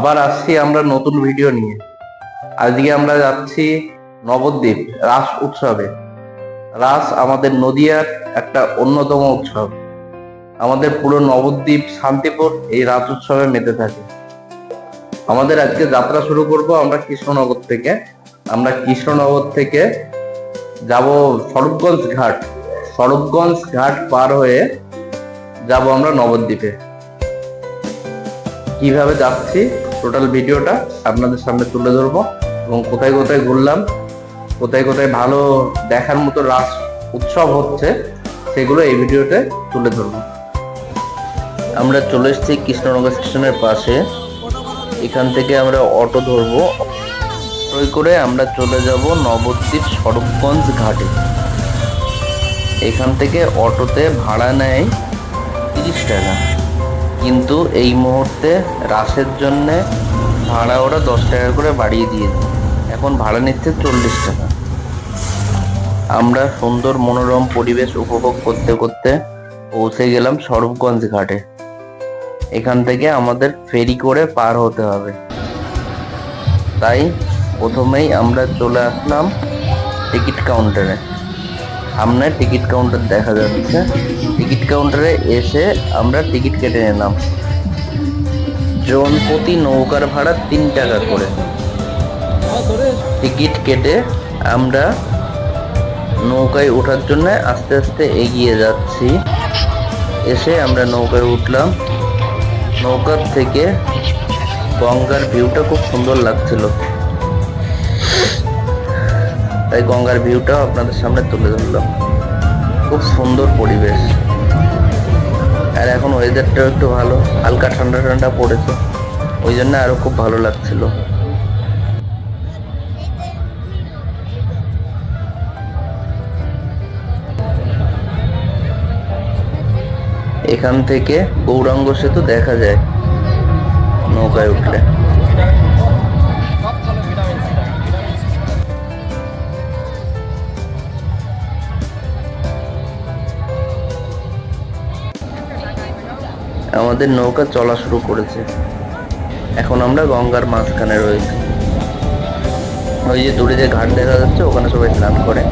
আবার আসছি আমরা নতুন ভিডিও নিয়ে। আজকে আমরা যাচ্ছি নবদ্বীপ রাস উৎসবে। রাস আমাদের নদিয়ার একটা অন্যতম উৎসব। আমাদের পুরো নবদ্বীপ শান্তিপুর এই রাস উৎসবে মেতে থাকে। আমাদের আজকে যাত্রা শুরু করব আমরা কৃষ্ণনগর থেকে। আমরা কৃষ্ণনগর থেকে যাব স্বরূপগঞ্জ ঘাট। স্বরূপগঞ্জ ঘাট পার হয়ে যাব আমরা নবদ্বীপে। কীভাবে যাচ্ছি? টোটাল ভিডিওটা আপনাদের সামনে তুলে ধরবো এবং কোথায় কোথায় ঘুরলাম, কোথায় কোথায় ভালো দেখার মতো রাস উৎসব হচ্ছে, সেগুলো এই ভিডিওতে তুলে ধরবো। আমরা চলে এসেছি কৃষ্ণনগর স্টেশনের পাশে। এখান থেকে আমরা অটো ধরবো। অটোয় করে আমরা চলে যাব নবদ্বীপ স্বরূপগঞ্জ ঘাটে। এখান থেকে অটোতে ভাড়া নেয় তিরিশ টাকা। কিন্তু এই মুহূর্তে রাসের জন্যে ভাড়া ওরা দশ টাকা করে বাড়িয়ে দিয়েছে। এখন ভাড়া নিচ্ছে চল্লিশ টাকা। আমরা সুন্দর মনোরম পরিবেশ উপভোগ করতে করতে পৌঁছে গেলাম স্বরূপগঞ্জ ঘাটে। এখান থেকে আমাদের ফেরি করে পার হতে হবে। তাই প্রথমেই আমরা চলে আসলাম টিকিট কাউন্টারে। সামনে টিকিট কাউন্টার দেখা যাচ্ছে। টিকিট কাউন্টারে এসে আমরা টিকিট কেটে নিলাম। জন প্রতি নৌকার ভাড়া তিন টাকা করে। টিকিট কেটে আমরা নৌকায় ওঠার জন্য আস্তে আস্তে এগিয়ে যাচ্ছি। এসে আমরা নৌকায় উঠলাম। নৌকার থেকে গঙ্গার ভিউটা খুব সুন্দর লাগছিল। তাই গঙ্গার ভিউটাও আপনাদের সামনে তুলে ধরলাম। খুব সুন্দর পরিবেশ। আর এখন ওয়েদারটাও একটু ভালো, হালকা ঠান্ডা ঠান্ডা পড়েছে। ওই জন্য আরও খুব ভালো লাগছিল। এখান থেকে গৌরাঙ্গ সেতু দেখা যায় নৌকায় উঠলে। আমাদের নৌকা চলা শুরু করেছে। এখন আমরা গঙ্গার মাঝখানে রয়েছি। ওই যে দূরে যে ঘাট দেখা যাচ্ছে, ওখানে সবাই স্নান করে।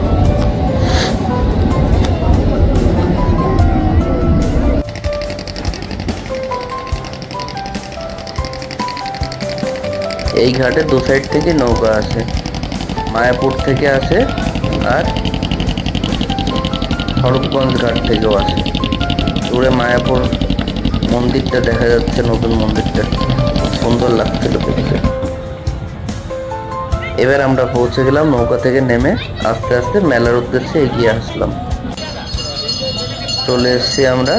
এই ঘাটে দু সাইড থেকে নৌকা আসে। মায়াপুর থেকে আসে আর স্বরূপগঞ্জ ঘাট থেকেও আসে। দূরে মায়াপুর মন্দিরটা দেখা যাচ্ছে, নতুন মন্দিরটা। সুন্দর লাগছিল দেখতে। এবার আমরা পৌঁছে গেলাম নৌকা থেকে নেমে আস্তে আস্তে মেলার উদ্দেশ্যে এগিয়ে আসলাম। চলে এসছি আমরা।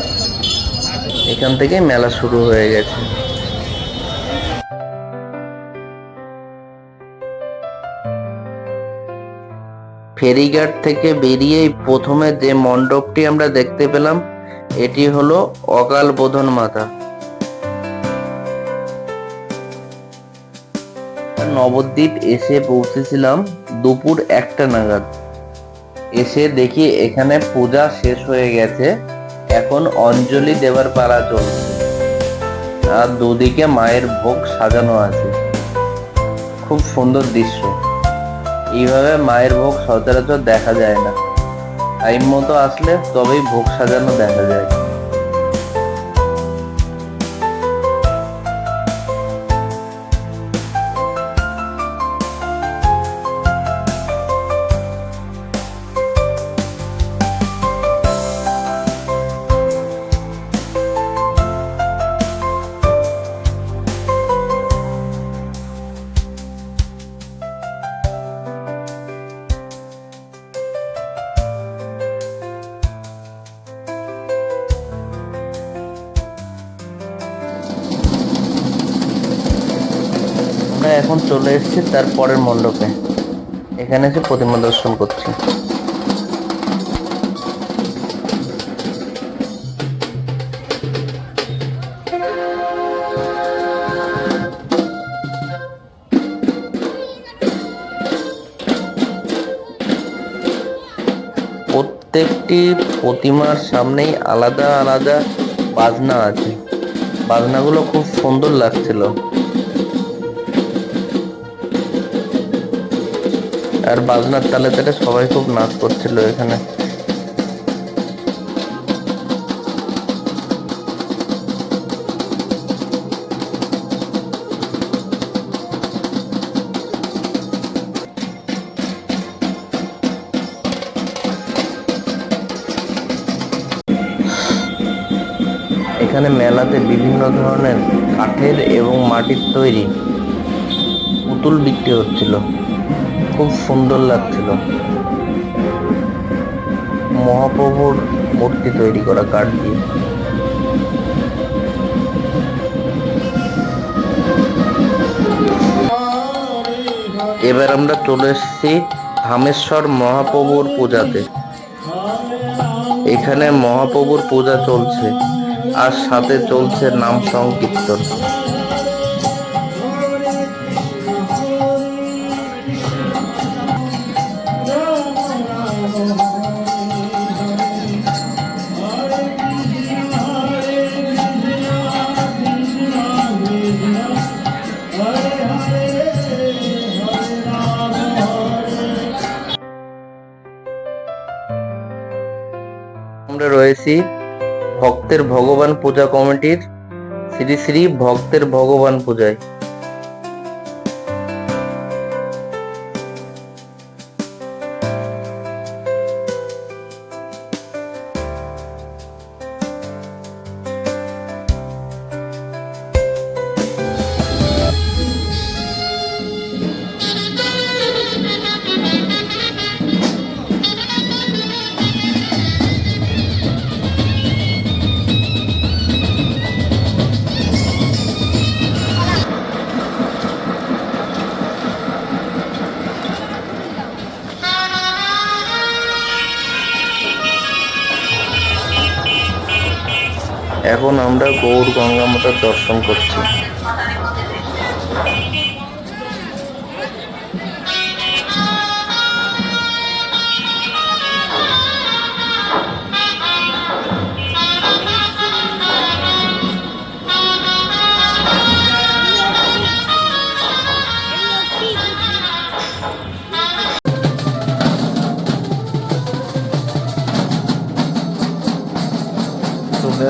এখান থেকে মেলা শুরু হয়ে গেছে। ফেরিঘাট থেকে বেরিয়েই প্রথমে যে মণ্ডপটি আমরা দেখতে পেলাম এটি হলো অকাল বোধন মাতা। নবদ্বীপ এসে পৌঁছেছিলাম দুপুর একটা নাগাদ। এসে দেখি এখানে পূজা শেষ হয়ে গেছে, এখন অঞ্জলি দেবার পালা চলছে। আর দুদিকে মায়ের ভোগ সাজানো আছে। খুব সুন্দর দৃশ্য। এইভাবে মায়ের ভোগ সচরাচর দেখা যায় না। টাইম মতো আসলে তবেই ভোগ সাজানো দেখা যায়। এখন চলে এসেছি তার পরের মণ্ডপে। এখানে এসে প্রতিমা দর্শন করছি। প্রত্যেকটি প্রতিমার সামনেই আলাদা আলাদা বাজনা আছে। বাজনাগুলো খুব সুন্দর লাগছিল। আর বাজনার তালে তালে সবাই খুব নাচ করছিল এখানে। এখানে মেলাতে বিভিন্ন ধরনের কাঠের এবং মাটির তৈরি পুতুল বিক্রি হচ্ছিল। খুব সুন্দর লাগছিল। মহাপ্রভুর মূর্তি তৈরি করা কাঠ দিয়ে। এবার আমরা চলে এসেছি ধামেশ্বর মহাপ্রভুর পূজাতে। এখানে মহাপ্রভুর পূজা চলছে, আর সাথে চলছে নাম সংকীর্তন। রয়েছি ভক্তের ভগবান পূজা কমিটির শ্রী শ্রী ভক্তের ভগবান পূজায়। আমরা গৌর গঙ্গা মাতার দর্শন করছি।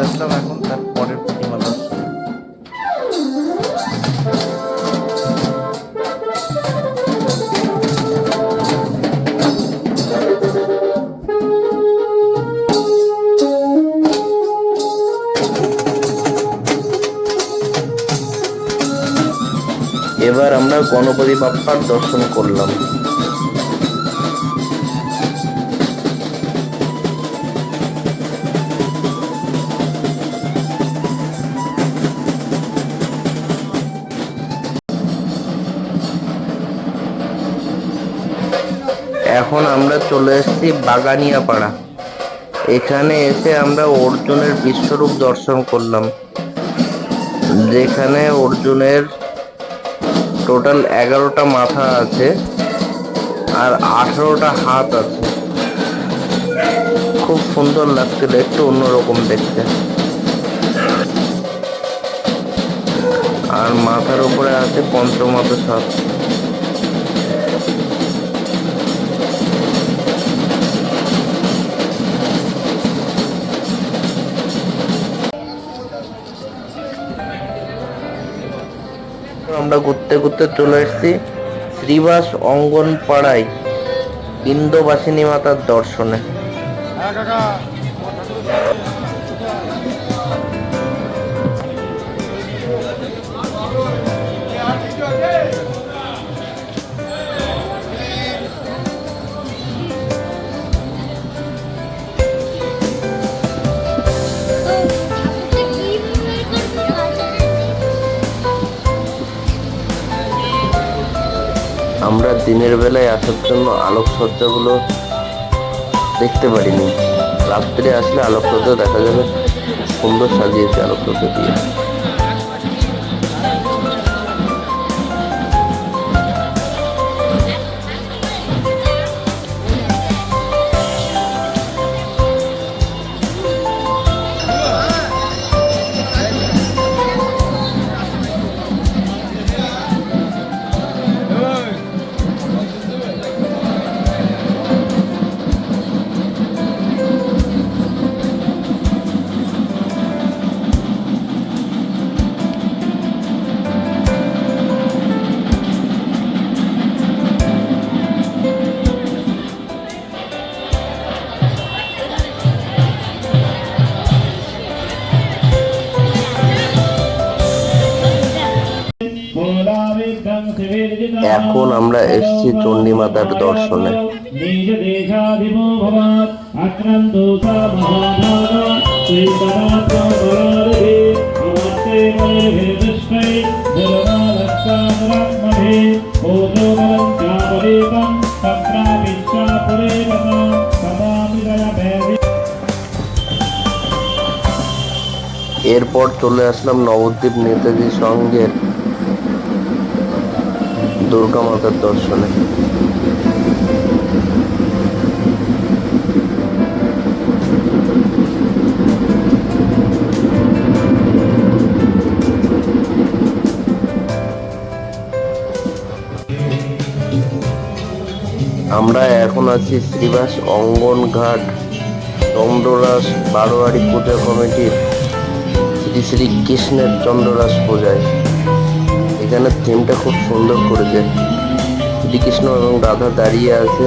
চলে আসলাম এখন তার পরের প্রতিমা দর্শন এবার আমরা গণপতি বাপ্পার দর্শন করলাম। এখন আমরা চলে এসেছি বাগানিয়া পাড়া এখানে এসে আমরা অর্জুনের বিশ্বরূপ দর্শন করলাম। যেখানে অর্জুনের টোটাল এগারোটা মাথা আছে আর আঠারোটা হাত আছে। খুব সুন্দর লাগছিল একটু অন্যরকম দেখতে। আর মাথার উপরে আছে পঞ্চমাত সাপ আমরা ঘুরতে ঘুরতে চলে এসেছি শ্রীবাস অঙ্গন পাড়ায় ইন্দোবাসিনী মাতার দর্শনে। আমরা দিনের বেলায় আসার জন্য আলোকসজ্জাগুলো দেখতে পারিনি। রাত্রে আসলে আলোকসজ্জা দেখা যাবে, সুন্দর সাজিয়েছে আলোকসজ্জা দিয়ে। ওজোবलं চাপরেকं তত্রাপিচ্ছাপরেকম তদামি দর্শনে। এরপর চলে আসলাম নবদ্বীপ নেতাজি সঙ্গের দুর্গা মাতার দর্শনে। আমরা এখন আছি শ্রীবাস অঙ্গন ঘাট চন্দ্ররাস বারোয়ারি পূজা কমিটির শ্রী শ্রী কৃষ্ণের চন্দ্ররাস পূজায়। এখানে থিমটা খুব সুন্দর করেছে। শ্রীকৃষ্ণ এবং রাধা দাঁড়িয়ে আছে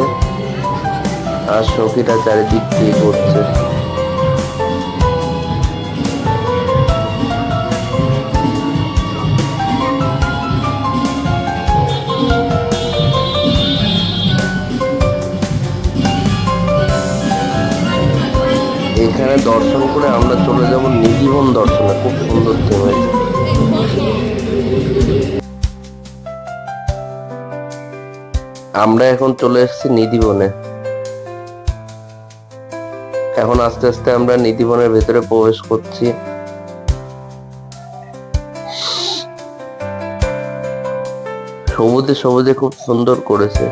আর সখীরা চারিদিক দিয়ে ঘুরছে। এখানে দর্শন করে আমরা চলে যাব নিধিবন দর্শনে। খুব সুন্দর হয়েছে। আমরা এখন চলে এসেছি নিধিবনে। এখন আস্তে আস্তে আমরা নিধিবনের ভেতরে প্রবেশ করছি। সবুজে সবুজে খুব সুন্দর করেছে।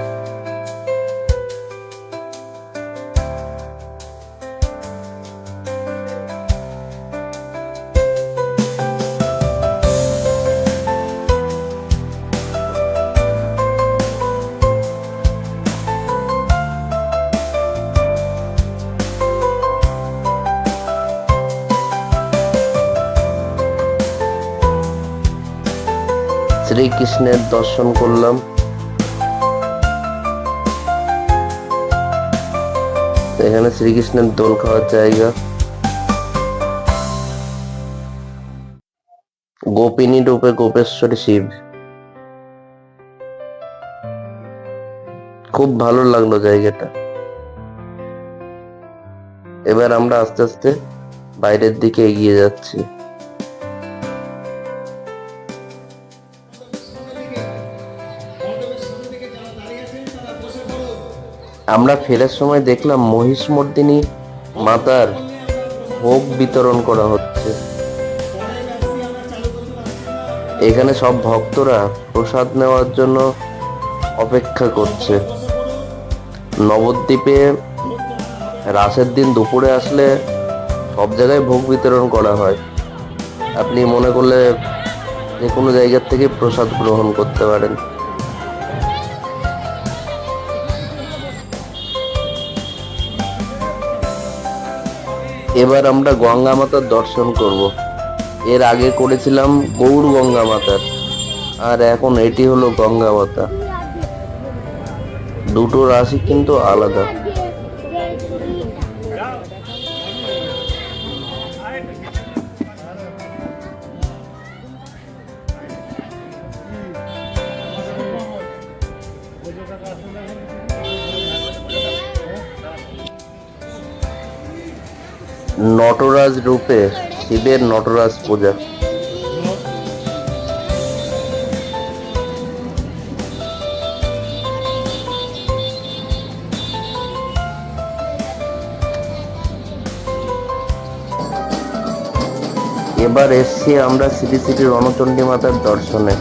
শ্রীকৃষ্ণের দর্শন করলাম। এখানে শ্রীকৃষ্ণের দোল খাওয়ার জায়গা। গোপিনী রূপে গোপেশ্বরী শিব। খুব ভালো লাগল জায়গাটা। এবার আমরা আস্তে আস্তে বাইরের দিকে এগিয়ে যাচ্ছি। আমরা ফেরার সময় দেখলাম মহিষমর্দিনী মাতার ভোগ বিতরণ করা হচ্ছে। এখানে সব ভক্তরা প্রসাদ নেওয়ার জন্য অপেক্ষা করছে। নবদ্বীপে রাসের দিন দুপুরে আসলে সব জায়গায় ভোগ বিতরণ করা হয়। আপনি মনে করলে যে কোনো জায়গার থেকে প্রসাদ গ্রহণ করতে পারেন। এবার আমরা গঙ্গা মাতার দর্শন করব। এর আগে করেছিলাম গৌর গঙ্গা মাতার, আর এখন এটি হলো গঙ্গা মাতা। দুটো রাশি কিন্তু আলাদা। নটরাজ রূপে শিবের নটরাজ পূজা। এবার এসছি আমরা শ্রী শ্রী রণচণ্ডী মাতার দর্শনে।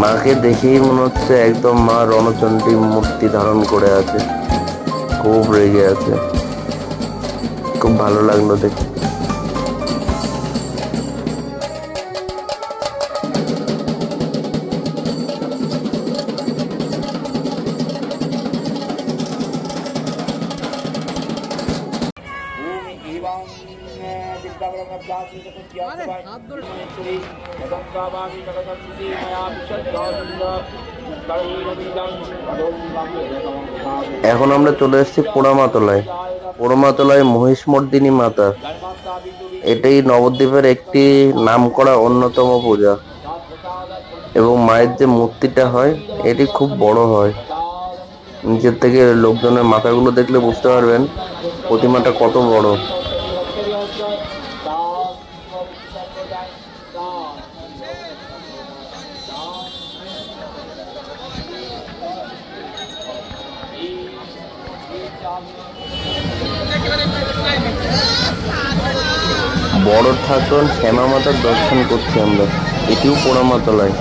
মাকে দেখেই মনে হচ্ছে একদম মা রণচণ্ডী মূর্তি ধারণ করে আছে। খুব রেগে আছে। খুব ভালো লাগল দেখে। भूमि এখন আমরা চলে এসেছি পোড়ামাতলায় পোড়ামাতলায় মহিষমর্দিনী মাতা। এটাই নবদ্বীপের একটি নাম করা অন্যতম পূজা। এবং মায়ের যে মূর্তিটা হয়, এটি খুব বড় হয়। নিচের থেকে লোকজনের মাথাগুলো দেখলে বুঝতে পারবেন প্রতিমাটা কত বড়। করছি আমরা। এটিও পোড়ামাতলায়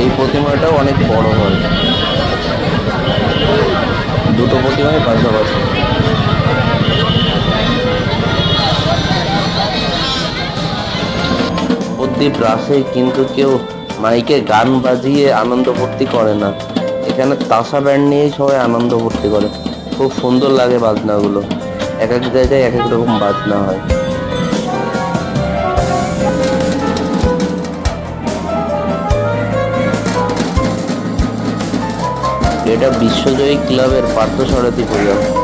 এই প্রতিমাটাও অনেক বড় হয়। দুটো প্রতিমাই পাশাপাশি। প্রদীপ রাসে কিন্তু কেউ মাইকে গান বাজিয়ে আনন্দ ভর্তি করে না। এখানে তাসা ব্যান্ড নিয়েই সবাই আনন্দ ভর্তি করে। খুব সুন্দর লাগে বাজনাগুলো। এক এক জায়গায় এক এক রকম বাজনা হয়। এটা বিশ্বজয়ী ক্লাবের পার্থ সরাতি পূজা।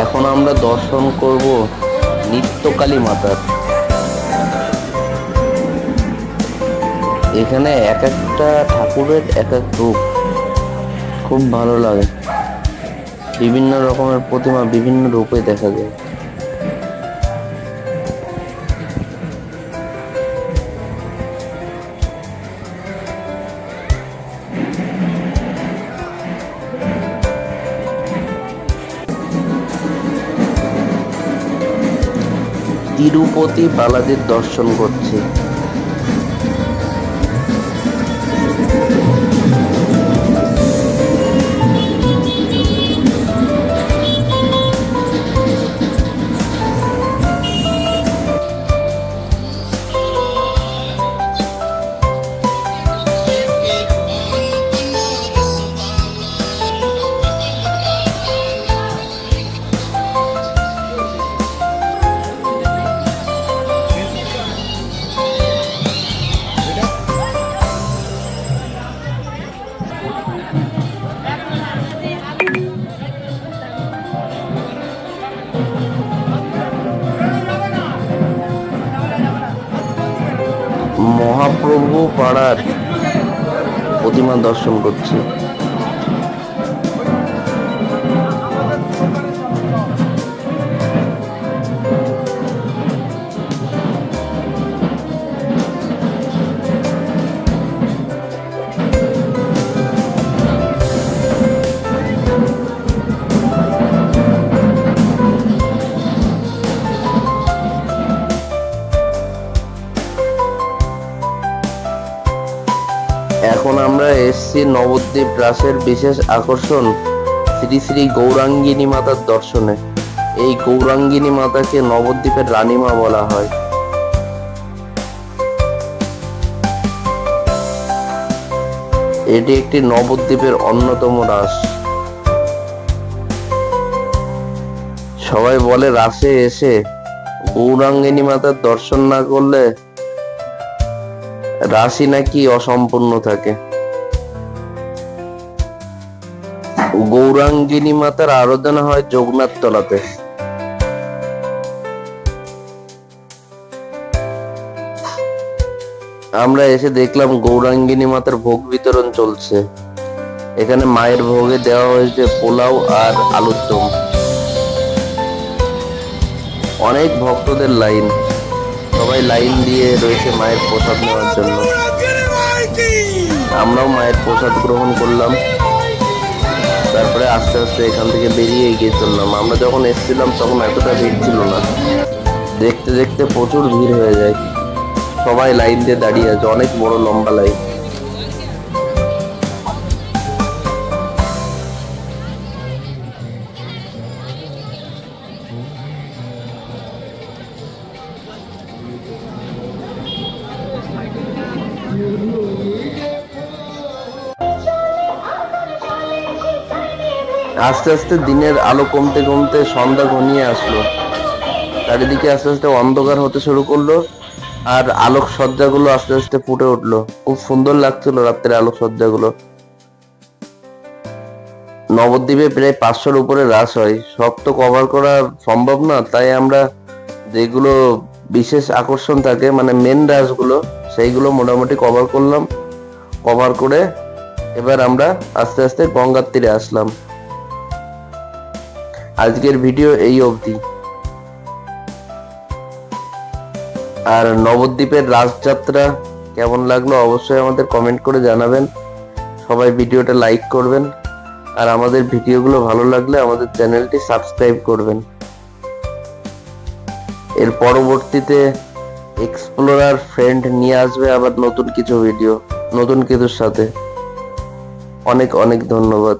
এখন আমরা দর্শন করব নিত্যকালী মাতার। এখানে এক একটা ঠাকুরের এক এক রূপ। খুব ভালো লাগে। বিভিন্ন রকমের প্রতিমা বিভিন্ন রূপে দেখা যায়। তিরুপতি বালাজির দর্শন করছি। প্রতিমা দর্শন করছি। নবদ্বীপ রাসের বিশেষ আকর্ষণ শ্রী শ্রী গৌরাঙ্গিনী মাতার দর্শনে। এই গৌরাঙ্গিনী মাতাকে নবদ্বীপের রানীমা বলা হয়। এটি একটি নবদ্বীপের অন্যতম রাস। সবাই বলে রাসে এসে গৌরাঙ্গিনী মাতার দর্শন না করলে রাশি নাকি অসম্পূর্ণ থাকে। গৌরাঙ্গিনী মাতার আরাধনা হয় যোগনাথ তলাতে। আমরা এসে দেখলাম গৌরাঙ্গিনী মাতার ভোগ বিতরণ চলছে। এখানে মায়ের ভোগে দেওয়া হয়েছে পোলাও আর আলুর দম। অনেক ভক্তদের লাইন। সবাই লাইন দিয়ে রয়েছে মায়ের প্রসাদ নেওয়ার জন্য। আমরাও মায়ের প্রসাদ গ্রহণ করলাম। তারপরে আস্তে আস্তে এখান থেকে বেরিয়ে এগিয়ে চললাম। আমরা যখন এসেছিলাম, তখন এতটা ভিড় ছিল না। দেখতে দেখতে প্রচুর ভিড় হয়ে যায়। সবাই লাইন দিয়ে দাঁড়িয়ে আছে, অনেক বড় লম্বা লাইন। আস্তে আস্তে দিনের আলো কমতে কমতে সন্ধ্যা ঘনিয়ে আসলো। চারিদিকে আস্তে আস্তে অন্ধকার হতে শুরু করল আর আলোক সজ্জাগুলো আস্তে আস্তে ফুটে উঠল। খুব সুন্দর লাগছিল রাত্রের আলোক সজ্জাগুলো নবদ্বীপে প্রায় পাঁচশোর উপরে রাস হয়। সব তো কভার করা সম্ভব না, তাই আমরা যেগুলো বিশেষ আকর্ষণ থাকে মানে মেন রাসগুলো সেইগুলো মোটামুটি কভার করলাম। কভার করে এবার আমরা আস্তে আস্তে গঙ্গার তীরে আসলাম। আজকের ভিডিও এই অবধি। আর নবদ্বীপের রাসযাত্রা কেমন লাগল অবশ্যই আমাদের কমেন্ট করে জানাবেন। সবাই ভিডিওটা লাইক করবেন। আর আমাদের ভিডিওগুলো ভালো লাগলে আমাদের চ্যানেলটি সাবস্ক্রাইব করবেন। এর পরবর্তীতে এক্সপ্লোরার ফ্রেন্ড নিয়ে আসবে আবার নতুন কিছু ভিডিও নতুন কিছুর সাথে। অনেক অনেক ধন্যবাদ।